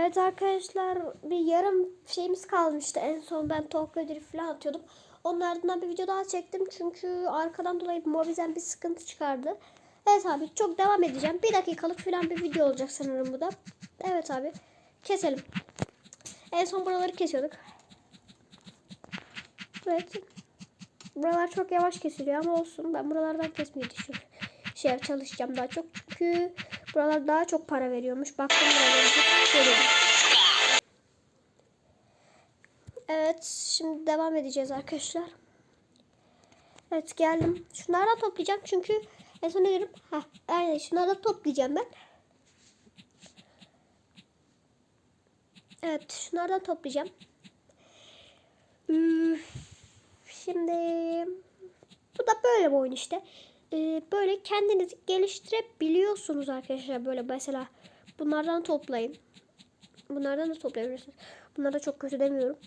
Evet arkadaşlar bir yarım şeyimiz kalmıştı. En son ben Tokyo Drift falan atıyordum. Onun ardından bir video daha çektim. Çünkü arkadan dolayı Mobizen bir sıkıntı çıkardı. Evet abi çok devam edeceğim. Bir dakikalık falan bir video olacak sanırım bu da. Evet abi. Keselim. En son buraları kesiyorduk. Evet. Buralar çok yavaş kesiliyor ama olsun. Ben buralardan düşünüyorum. Şey çalışacağım daha çok. Çünkü buralar daha çok para veriyormuş. Baktım çok görüyorum. Evet. Şimdi devam edeceğiz arkadaşlar. Evet geldim. Şunlardan toplayacağım çünkü en son ne dedim? Heh, aynen şunlardan toplayacağım ben. Evet şunlardan toplayacağım. Üf. Şimdi bu da böyle bir oyun işte. Ee, böyle kendinizi geliştirebiliyorsunuz arkadaşlar. Böyle mesela bunlardan toplayın. Bunlardan da toplayabilirsiniz. Bunlar da çok kötü demiyorum.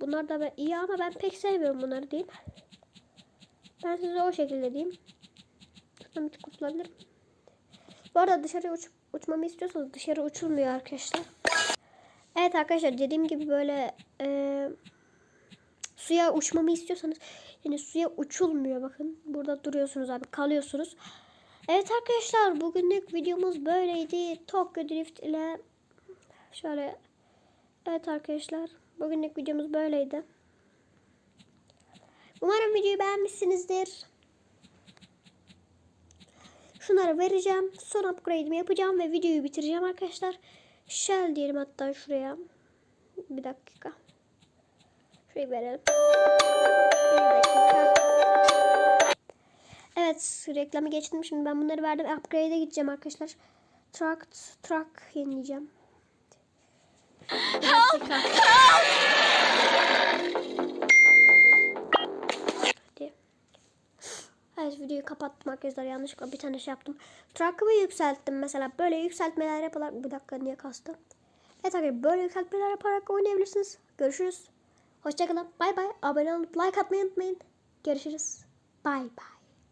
Bunlar da iyi ama ben pek sevmiyorum bunları diyeyim. Ben size o şekilde diyeyim. Şuradan bir kurtulabilirim. Bu arada dışarı uç, uçmamı istiyorsanız dışarı uçulmuyor arkadaşlar. Evet arkadaşlar dediğim gibi böyle e, suya uçmamı istiyorsanız yani suya uçulmuyor bakın. Burada duruyorsunuz abi kalıyorsunuz. Evet arkadaşlar bugünlük videomuz böyleydi. Tokyo Drift ile şöyle Evet arkadaşlar bugünlük videomuz böyleydi. Umarım videoyu beğenmişsinizdir. Şunları vereceğim. Son upgrade'imi yapacağım ve videoyu bitireceğim arkadaşlar. Shell diyelim hatta şuraya. Bir dakika. Şurayı verelim. Evet reklamı geçtim. Şimdi ben bunları verdim. Upgrade'e gideceğim arkadaşlar. Truck, truck yenileyeceğim. Dakika. Hadi. Evet videoyu kapattım arkadaşlar yanlışlıkla bir tane şey yaptım. Truck'ımı yükselttim mesela böyle yükseltmeler yaparak bir dakika niye kastım? Evet arkadaşlar böyle yükseltmeler yaparak oynayabilirsiniz. Görüşürüz. Hoşçakalın. Bay bay. Abone olup like atmayı unutmayın. Görüşürüz. Bay bay.